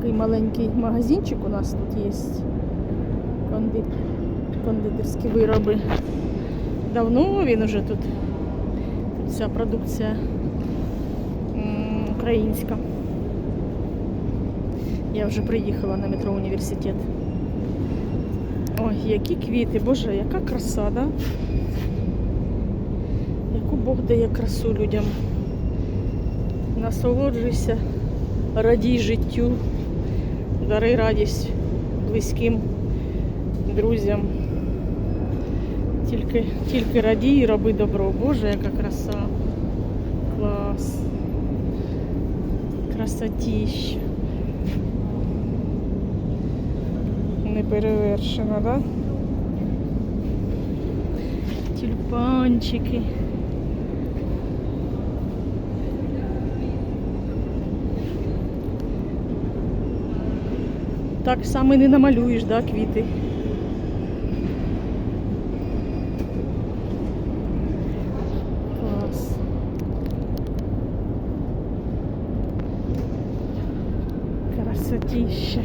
такий маленький магазинчик у нас тут є. Конди... Кондитерські вироби. Давно він уже тут. Тут вся продукція українська. Я вже приїхала на метро університет. Ой, які квіти, боже, яка краса, да? Яку Бог дає красу людям. Насолоджуйся, радій життю, дари радість близьким друзям. Тільки, тільки радій і роби добро. Боже, яка краса. Клас. Красотіща. Неперевершена, да? Тюльпанчики. Так само не намалюєш, да, квіти. Клас. Красотища.